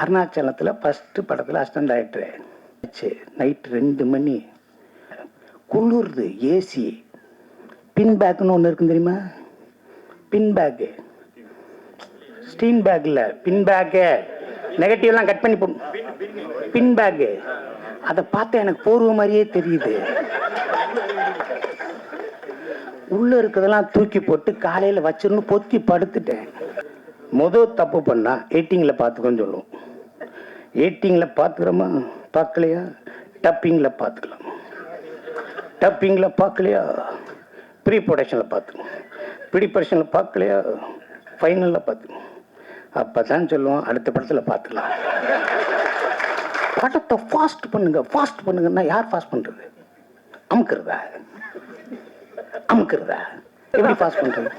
அருணாச்சலத்தில் first படத்தில் assistant ஆகிட்டு ஆச்சு. நைட் ரெண்டு மணி. குளிர்து ஏசி பின் பேக்குன்னு ஒன்று இருக்கும் தெரியுமா? பின் பேக்கு ஸ்டீன் பேக்கில் பின் பேக்கு நெகட்டிவ்லாம் கட் பண்ணி போ பின் பேக்கு அதை பார்த்தா எனக்கு போர்வ மாதிரியே தெரியுது. உள்ளே இருக்கிறதெல்லாம் தூக்கி போட்டு காலையில் வச்சிருந்து பொத்தி படுத்துட்டேன். மொதல் தப்பு பண்ணால் எயிட்டிங்கில் பார்த்துக்கோன்னு சொல்லுவோம். எயிட்டிங்கில் பார்த்துக்கிறோமா பார்க்கலையா டப்பிங்கில் பார்த்துக்கலாம் டப்பிங்கில் பார்க்கலையா ப்ரீ ப்ரொடக்ஷனில் பார்த்துக்கணும் ப்ரீ ப்ரொடக்ஷனில் பார்க்கலையா ஃபைனலில் பார்த்துக்கணும் அப்போ தான் சொல்லுவோம் அடுத்த படத்தில் பார்த்துக்கலாம் படத்தை ஃபாஸ்ட் பண்ணுங்க ஃபாஸ்ட் பண்ணுங்கன்னா யார் ஃபாஸ்ட் பண்ணுறது அமுக்குறதா? அமுக்குறதா? எப்படி ஃபாஸ்ட் பண்ணுறது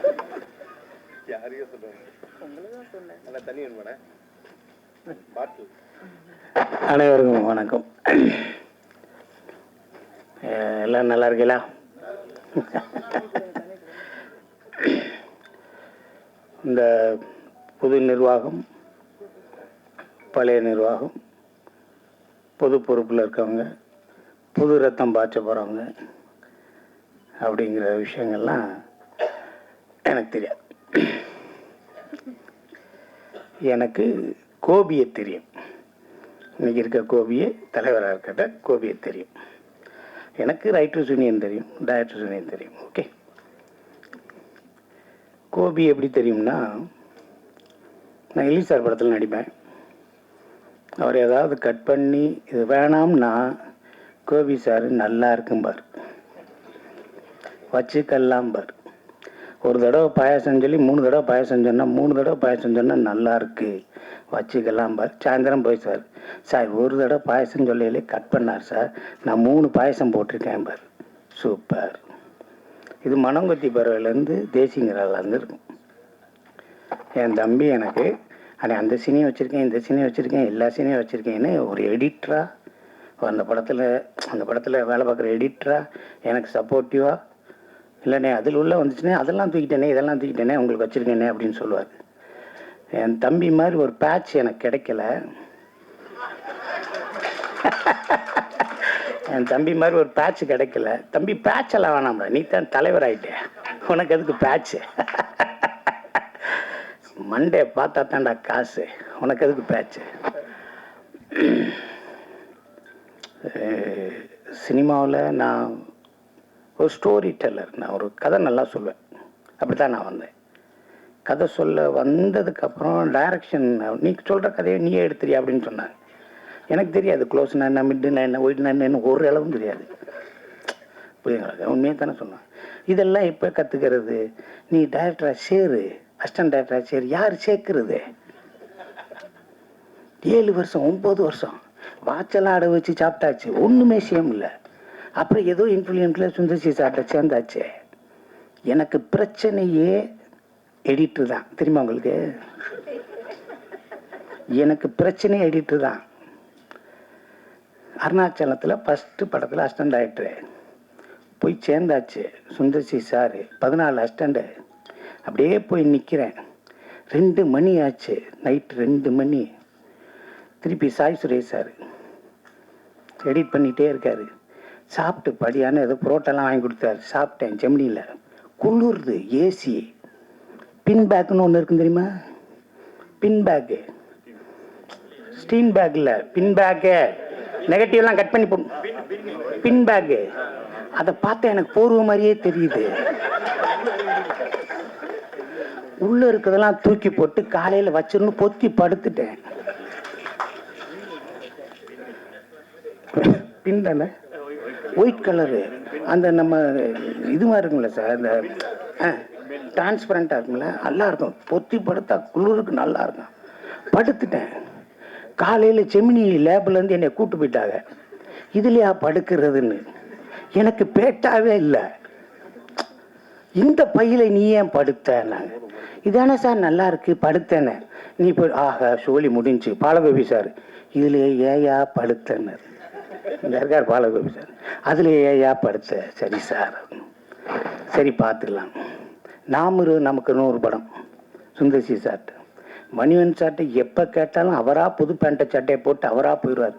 அனைவருக்கும் வணக்கம். எல்லாம் நல்லா இருக்கீங்களா? இந்த புது நிர்வாகம் பழைய நிர்வாகம் பொது பொறுப்பில் இருக்கவங்க புது ரத்தம் பாய்ச்ச போகிறவங்க அப்படிங்கிற விஷயங்கள்லாம் எனக்கு தெரியாது. எனக்கு கோபியை தெரியும். இன்னைக்கு இருக்க கோபியே தலைவராக இருக்கிற கோபியை தெரியும். எனக்கு ரைட்டர்ஸ் யூனியன் தெரியும் டைரக்டர்ஸ் யூனியன் தெரியும் ஓகே கோபி எப்படி தெரியும்னா நான் எலிசார் படத்தில் நடிப்பேன். அவர் ஏதாவது கட் பண்ணி இது வேணாம்னா கோபி சார் நல்லா இருக்கும்பார் வச்சுக்கல்லாம்பார் ஒரு தடவை பாயாசம் சொல்லி மூணு தடவை பாயாசம் சொன்னால் மூணு தடவை பாயாசம் சொன்னால் நல்லா வச்சுக்கலாம் பார். சாயந்தரம் போய் சார். சார் ஒரு தடவை பாயாசம் சொல்லையிலே கட் பண்ணார் சார். நான் மூணு பாயசம் போட்டிருக்கேன் பார். சூப்பர். இது மனங்கொத்தி பறவைலேருந்து தேசிங்கிறாலேருந்து இருக்கும் என் தம்பி எனக்கு அண்ணே அந்த சீனையும் வச்சுருக்கேன் இந்த சீனையும் வச்சுருக்கேன் எல்லா சீனையும் வச்சுருக்கேன்னு ஒரு எடிட்டராக அந்த படத்தில் அந்த படத்தில் வேலை பார்க்குற எடிட்டராக எனக்கு சப்போர்ட்டிவாக இல்லைண்ணே அதில் உள்ள வந்துச்சுன்னே அதெல்லாம் தூக்கிட்டேனே இதெல்லாம் தூக்கிட்டேனே உங்களுக்கு வச்சுருக்கேனே அப்படின்னு சொல்லுவார். என் தம்பி மாதிரி ஒரு பேட்ச் எனக்கு கிடைக்கல. என் தம்பி மாதிரி ஒரு பேட்ச் கிடைக்கல. தம்பி பேட்ச் எல்லாம் வேணாம்டா நீ தான் தலைவர் ஆகிட்டே உனக்கு எதுக்கு பேட்ச்சு மண்டே பார்த்தா தான்டா காசு. உனக்கு எதுக்கு பேட்ச்சு சினிமாவில் நான் ஒரு ஸ்டோரி டெல்லர் நான் ஒரு கதை நல்லா சொல்லுவேன் அப்படி தான் நான் வந்தேன். கதை சொல்ல வந்ததுக்கப்புறம் டைரக்ஷன் நீ சொல்கிற கதையை நீயே எடுத்துறியா அப்படின்னு சொன்னாங்க எனக்கு தெரியாது க்ளோஸ்னா என்ன மிட்டுனா என்ன ஒயிட்னா என்ன ஒரு அளவும் தெரியாது. புரியுங்களா உண்மையை தானே சொன்னான். இதெல்லாம் இப்போ கற்றுக்கிறது நீ டைரக்டராக சேரு அசிஸ்டன்ட் டைரக்டராக சேரு யார் சேர்க்கறது? ஏழு வருஷம் ஒம்பது வருஷம். வாட்செல்லாம் அடை வச்சு சாப்பிட்டாச்சு. ஒன்றுமே சேம் இல்லை அப்புறம் ஏதோ இன்ஃப்ளூயன்ஸில் சுந்தர்சி சாப்பிட்ட சேர்ந்தாச்சு. எனக்கு பிரச்சனையே எடிட்டர் தான். தெரியுமா உங்களுக்கு? எனக்கு பிரச்சனை எடிட்டர் தான். அருணாச்சலத்தில் ஃபஸ்ட்டு படத்தில் அஸ்டண்ட் ஆகிட்டு போய் சேர்ந்தாச்சு சுந்தர்சி சார். பதினாலு அஸ்டண்டு அப்படியே போய் நிற்கிறேன் ரெண்டு மணி ஆச்சு. நைட் ரெண்டு மணி. திருப்பி சாய் சுரேஷ் சார். எடிட் பண்ணிகிட்டே இருக்காரு. சாப்பிட்டு படியான ஏதோ புரோட்டெல்லாம் வாங்கி கொடுத்தாரு. சாப்பிட்டேன் ஜெமினியில் குளிருது ஏசி பின் பேக்குன்னு ஒன்று இருக்கும் தெரியுமா? பின் பேக்கு ஸ்டீன் பேக்கில் பின் பேக்கு நெகட்டிவ்லாம் கட் பண்ணி போ பின் பேக்கு அதை பார்த்தா எனக்கு போர்வ மாதிரியே தெரியுது. உள்ள இருக்கிறதெல்லாம் தூக்கி போட்டு காலையில் வச்சிருந்து பொத்தி படுத்துட்டேன். பின் தானே? ஒயிட் கலரு அந்த நம்ம இது மாதிரி இருக்கும்ல சார் அந்த டிரான்ஸ்பரண்ட்டாக இருக்கும்ல நல்லா இருக்கும். பொத்தி படுத்தா குளிருக்கு நல்லா இருக்கும். படுத்துட்டேன். காலையில் செமினி லேப்லேருந்து என்னை கூட்டு போயிட்டாங்க. இதுலையா படுக்கிறதுன்னு. எனக்கு பேட்டாவே இல்லை. இந்த பையில நீ ஏன் படுத்தேன்னாங்க இதானே சார் நல்லா இருக்கு படுத்தேன்னு. நீ போய் ஆஹா சோழி முடிஞ்சு. பாலகோபி சார் இதுல ஏயா படுத்தேன்னு இருக்கார் பாலகோபி சார். அதுல ஏயா படுத்த? சரி சார். சரி பார்த்துக்கலாம் நாமரு நமக்கு நூறு படம். சுந்தர்சி சார்ட்ட. மணிவன் சார்ட்டை எப்போ கேட்டாலும் அவராக புது பேண்ட்டை சட்டையை போட்டு அவராக போயிடுவார்.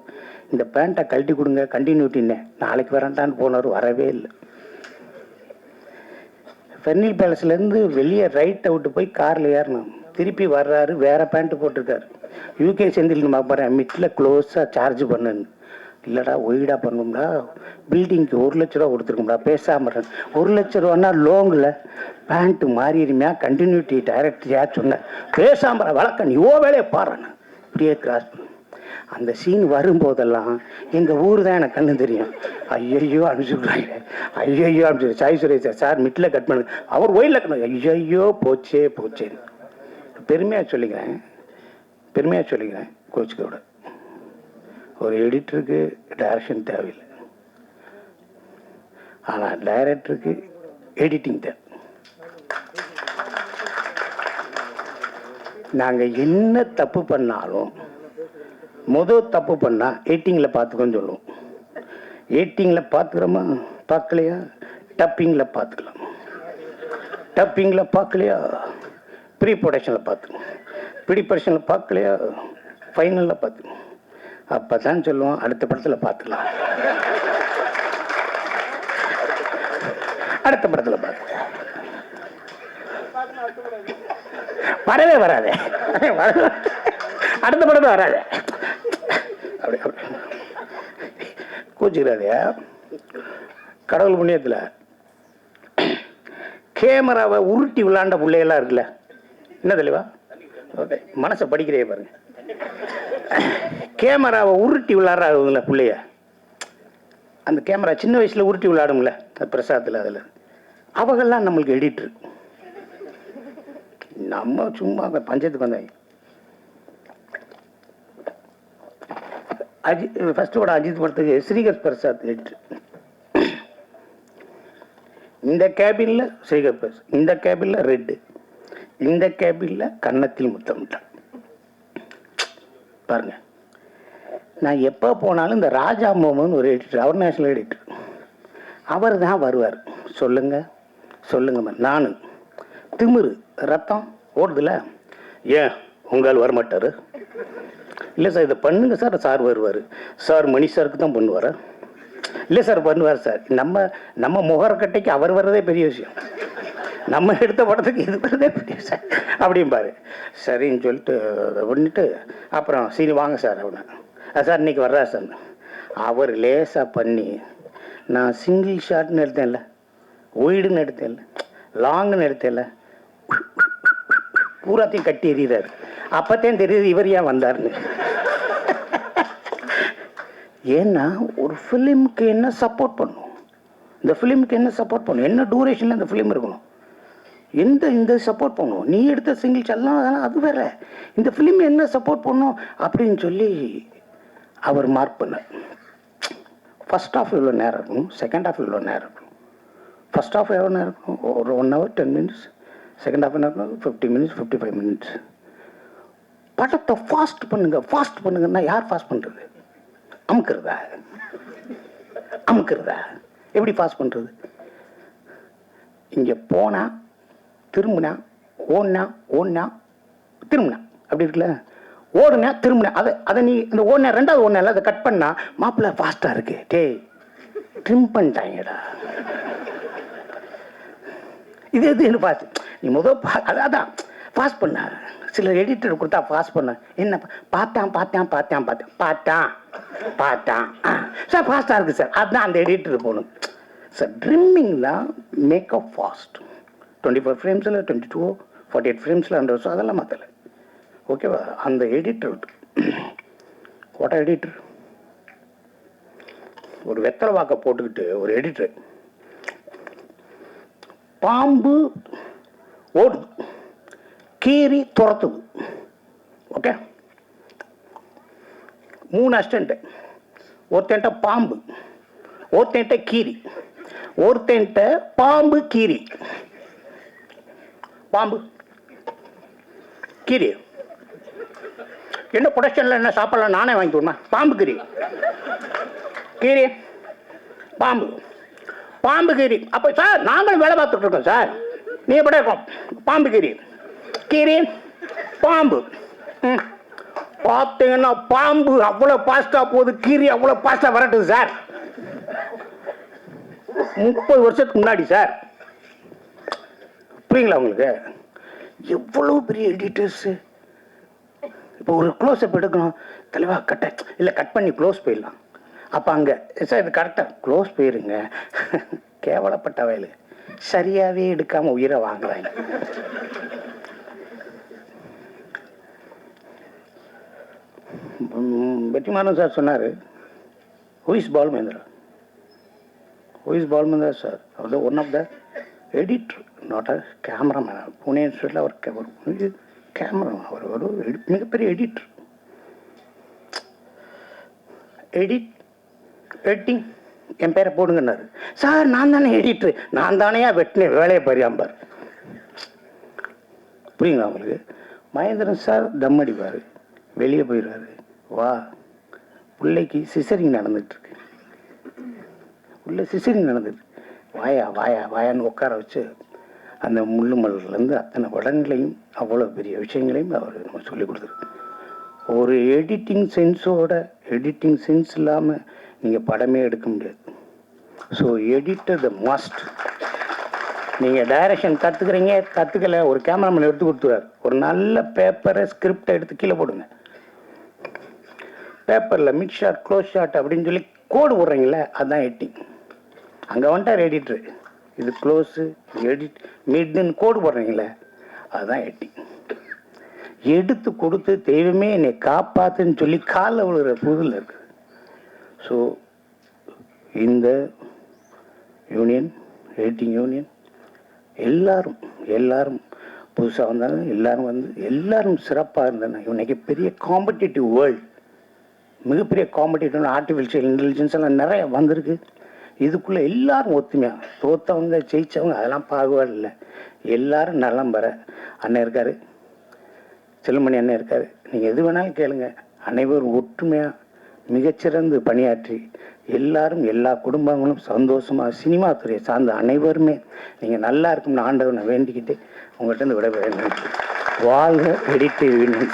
இந்த பேண்ட்டை கழட்டி கொடுங்க கண்டினியூட்டின்னே நாளைக்கு வரேன்டான்னு போனார் வரவே இல்லை. ஃபெர்னில் பேலஸ்லேருந்து வெளியே ரைட்டை விட்டு போய் காரில் ஏறணும். திருப்பி வர்றாரு வேற பேண்ட்டு போட்டிருக்காரு. யூகே செந்தில் பார்ப்பறேன் மிட்டில் க்ளோஸாக சார்ஜ் பண்ணுன்னு. இல்லைடா ஒய்டா பண்ணும்டா. பில்டிங்க்கு ஒரு லட்ச ரூபா கொடுத்துருக்கோம்டா பேசாமல் ஒரு லட்ச ரூபான்னா லோங்கில் பேண்ட்டு மாறிடுமையா கண்டினியூட்டி டைரக்ட் யார் சொன்னேன் பேசாமல் வழக்கம் நீ ஓ வேலையை பாருன்னு இப்படியே கிராஸ் பண்ணு. அந்த சீன் வரும்போதெல்லாம் எங்கள் ஊர் தான் எனக்கு கண்ணு தெரியும். ஐயையோ அனுப்பிச்சுடுறாங்க ஐயையோ அனுப்பிச்சு Sai Suresh sir middle cut பண்ணுங்க அவர் ஒயிலில் கட் ஐயையோ போச்சே போச்சேன்னு. பெருமையாக சொல்லிக்கிறேன். பெருமையாக சொல்லிக்கிறேன். கோச்சுக்கோட. ஒரு எடிட்டருக்கு டைரக்ஷன் தேவையில்லை. ஆனால் டைரக்டருக்கு எடிட்டிங் தேவை. நாங்கள் என்ன தப்பு பண்ணாலும் முதல் தப்பு பண்ணால் எயிட்டிங்கில் பார்த்துக்கோன்னு சொல்லுவோம். எயிட்டிங்கில் பார்த்துக்கிறோமா? பார்க்கலையா? டப்பிங்கில் பார்த்துக்கலாம். டப்பிங்கில் பார்க்கலையா? ப்ரீ ப்ரொடக்ஷனில் பார்த்துக்கணும் ப்ரீ ப்ரொடக்ஷனில் பார்க்கலையா? ஃபைனலில் பார்த்துக்கணும் அப்போ தான் சொல்லுவோம். அடுத்த படத்தில் பார்த்துக்கலாம். அடுத்த படத்தில் பார்த்துக்கலாம். வரவே வராது. அடுத்த படத்தில் வராது. அப்படி அப்படி. கடவுள் புண்ணியத்தில் கேமராவை உருட்டி விளாண்ட பிள்ளையெல்லாம் இருக்குல்ல. என்ன தெளிவா? ஓகே. மனசை படிக்கிறே பாருங்க. கேமராவை உருட்டி விளாட்றாங்கல்ல பிள்ளைய. அந்த கேமரா சின்ன வயசில் உருட்டி விளையாடும்ல பிரசாத்தில் பிரசாதத்தில் அதில். அவங்கெல்லாம் நம்மளுக்கு எடிட்ரு நம்ம சும்மா பஞ்சத்துக்கு வந்தாங்க அஜித் ஃபஸ்ட்டு படம் அஜித் படத்துக்கு ஸ்ரீகர் பிரசாத் எடிட்ரு இந்த கேபினில் ஸ்ரீகர் பிரசாத் இந்த கேபினில் ரெட்டு இந்த கேபினில் கன்னத்தில் முத்தமிட்டான். பாருங்க. நான் எப்போ போனாலும் இந்த ராஜா மோமன் ஒரு எடிட்டர் அவர் நேஷனல் எடிட்டர் அவர் தான் வருவார். சொல்லுங்க சொல்லுங்க நான். திமிரு ரத்தம் ஓடுதுல? ஏன் உங்களால் வரமாட்டார்? இல்லை சார் இதை பண்ணுங்க சார் சார் வருவார். சார் மணி சாருக்கு தான் பண்ணுவார்? இல்லை சார் பண்ணுவார் சார். நம்ம நம்ம முகரக்கட்டைக்கு அவர் வர்றதே பெரிய விஷயம். நம்ம எடுத்த படத்துக்கு இது வர்றதே பெரிய விஷயம். அப்படிம்பாரு. சரின்னு சொல்லிட்டு பண்ணிட்டு அப்புறம் சீனி வாங்க சார் அப்படின்னு சார் இன்னைக்கு வர்றா சார். அவர் லேசாக பண்ணி நான் சிங்கிள் ஷாட்னு எடுத்தேன்ல ஒய்டுன்னு எடுத்தேன்ல லாங்குன்னு எடுத்தேன்ல பூராத்தையும் கட்டி எறிகிறார். அப்பத்தான் தெரியுது இவர் ஏன் வந்தாருன்னு ஏன்னா ஒரு ஃபிலிமுக்கு என்ன சப்போர்ட் பண்ணும்? இந்த ஃபிலிமுக்கு என்ன சப்போர்ட் பண்ணும்? என்ன டூரேஷனில் இந்த ஃபிலிம் இருக்கணும்? எந்த இந்த சப்போர்ட் பண்ணும்? நீ எடுத்த சிங்கிள்ஸ் எல்லாம் அது வேற. இந்த ஃபிலிம் என்ன சப்போர்ட் பண்ணும்? அப்படின்னு சொல்லி அவர் மார்க் பண்ணார் ஃபர்ஸ்ட் ஆஃப் இவ்வளோ நேரம் இருக்கணும் செகண்ட் ஆஃப் இவ்வளோ நேரம் இருக்கணும் ஃபர்ஸ்ட் ஆஃப் எவ்வளோ நேரம் இருக்கணும் ஒரு one hour ten minutes second half என்ன இருக்கணும் fifty minutes fifty five minutes படத்தை ஃபாஸ்ட் பண்ணுங்க ஃபாஸ்ட் பண்ணுங்கன்னா யார் ஃபாஸ்ட் பண்ணுறது அமுக்கிறதா? அமுக்கிறதா? எப்படி ஃபாஸ்ட் பண்ணுறது இங்கே போனால் திரும்பினா ஓடினா ஓடினா திரும்பினா. அப்படி இருக்குல்ல? ஓடுனா திரும்பின அதை அதை நீ இந்த ஓடுன ரெண்டாவது ஓடினா அதை கட் பண்ணா மாப்பிள்ள ஃபாஸ்ட்டாக இருக்கு. டேய் ட்ரிம் பண்ணிட்டாங்கடா. இது எது ஃபாஸ்ட் நீ முதல் அதான். பாஸ் பண்ண. சில எடிட்டர் கொடுத்தா பாஸ் பண்ண. என்ன பார்த்தான் பார்த்தான் பார்த்தான் பார்த்தேன். பார்த்தான் பார்த்தான். சார் ஃபாஸ்ட்டாக இருக்குது சார். அதுதான் அந்த எடிட்டர் போகணும் சார் ட்ரிம்மிங் தான் மேக்கப் ஃபாஸ்ட் டுவெண்ட்டி ஃபோர் ஃப்ரேம்ஸில் டுவெண்ட்டி டூ ஃபார்ட்டி எயிட் ஃப்ரேம்ஸில் ஹண்ட்ரட் வருஷம் அதெல்லாம் மாற்றலை ஓகேவா அந்த எடிட்டர் வாட்டா எடிட்டர் ஒரு வெத்தலை வாக்கை போட்டுக்கிட்டு ஒரு எடிட்டர் பாம்பு ஓடுது. கீரி துரத்துது. ஓகே மூணு அசிஸ்டண்ட்டு ஒருத்தன்ட்ட பாம்பு. ஒருத்தன்ட்ட கீரி ஒருத்தன்ட்ட பாம்பு கீரி பாம்பு. கீரி என்ன ப்ரொடக்ஷனில் என்ன சாப்பாடுலாம் நானே வாங்கி கொடுமா பாம்பு கீரி கீரி பாம்பு. பாம்பு கீரி. அப்போ சார் நாங்களும் வேலை பார்த்துட்ருக்கோம் சார் நீ எப்படி இருக்கோம்? பாம்பு கீரி. கீரி பாம்பு. ம். பார்த்தீங்கன்னா பாம்பு அவ்வளோ பாஸ்டா போகுது. கீரி அவ்வளோ பாஸ்டா வரட்டுது சார் முப்பது வருஷத்துக்கு முன்னாடி சார் புரியுங்களா உங்களுக்கு? எவ்வளோ பெரிய எடிட்டர்ஸு இப்போ ஒரு க்ளோஸ்அப் எடுக்கணும். தலைவா கட்ட இல்லை கட் பண்ணி க்ளோஸ் போயிடலாம். அப்போ அங்கே சார் இது கரெக்டாக க்ளோஸ் போயிருங்க. கேவலப்பட்ட வயலு சரியாகவே எடுக்காமல் உயிரை வாங்குறாங்க வெற்றிமாறன் சார் சொன்னார். Who is Balumahendra who is Balumahendra sir our one of the editor not a cameraman Pune இன்ஸ்டியூட்டில் அவர் ஒரு கேமரா அவர் ஒரு மிகப்பெரிய எடிட்டர் எடிட் எடிட்டிங் என் பேரை போடுங்கன்னாரு. சார் நான் தானே எடிட்ரு நான் தானேயா வெட்டினேன் வேலையை பறியாம்பார் புரியுங்களா உங்களுக்கு? மகேந்திரன் சார் தம் அடிப்பார். வெளியே போயிடுவாரு வா. பிள்ளைக்கு சிசரிங் நடந்துகிட்ருக்கு உள்ளே சிசரிங் நடந்துட்டு வாயா வாயா வாயான்னு உட்கார வச்சு அந்த முள்ளு மலர்லேருந்து அத்தனை வடங்களையும் அவ்வளோ பெரிய விஷயங்களையும் அவர் நம்ம சொல்லிக் கொடுத்துருக்கு ஒரு எடிட்டிங் சென்ஸோட எடிட்டிங் சென்ஸ் இல்லாமல் நீங்கள் படமே எடுக்க முடியாது. ஸோ எடிட்டர் த மஸ்ட் நீங்கள் டைரக்ஷன் கற்றுக்குறீங்க கற்றுக்கல ஒரு கேமராமேன் எடுத்து கொடுத்துருவார். ஒரு நல்ல பேப்பரை ஸ்கிரிப்டை எடுத்து கீழே போடுங்க. பேப்பரில் மிட் ஷாட் க்ளோஸ் ஷாட் அப்படின்னு சொல்லி கோடு போடுறீங்களே அதுதான் எடிட்டிங் அங்கே வந்துட்டார் எடிட்ரு இது க்ளோஸு எடிட் மிட்னு கோடு போடுறீங்களே அதுதான் எட்டிங் எடுத்து கொடுத்து தெய்வமே என்னை காப்பாத்துன்னு சொல்லி காலில் விழுகிற புதில் இருக்குது ஸோ இந்த யூனியன் எடிட்டிங் யூனியன் எல்லாரும் எல்லாரும் புதுசாக வந்தாலும் எல்லாரும் வந்து எல்லாரும் சிறப்பாக இருந்தாங்க இன்றைக்கி பெரிய காம்படிட்டிவ் வேர்ல்டு மிகப்பெரிய காம்படிட்டிவ் ஆர்டிஃபிஷியல் இன்டெலிஜென்ஸ் எல்லாம் நிறைய வந்திருக்கு. இதுக்குள்ளே எல்லாரும் ஒத்துமையாக தோத்தவங்க ஜெயிச்சவங்க அதெல்லாம் பாகுபாடு இல்லை. எல்லாரும் நலம் பெற அண்ணன் இருக்காரு. செல்லுமணி அண்ணன் இருக்காரு. நீங்கள் எது வேணாலும் கேளுங்க. அனைவரும் ஒற்றுமையாக மிகச்சிறந்து பணியாற்றி எல்லாரும் எல்லா குடும்பங்களும் சந்தோஷமாக சினிமா துறையை சார்ந்த அனைவருமே நீங்கள் நல்லா இருக்கும்னு ஆண்டவனை வேண்டிக்கிட்டு உங்கள்கிட்ட இருந்து விடைபெற வாழ்க எடிட்டிவ் யூனியன்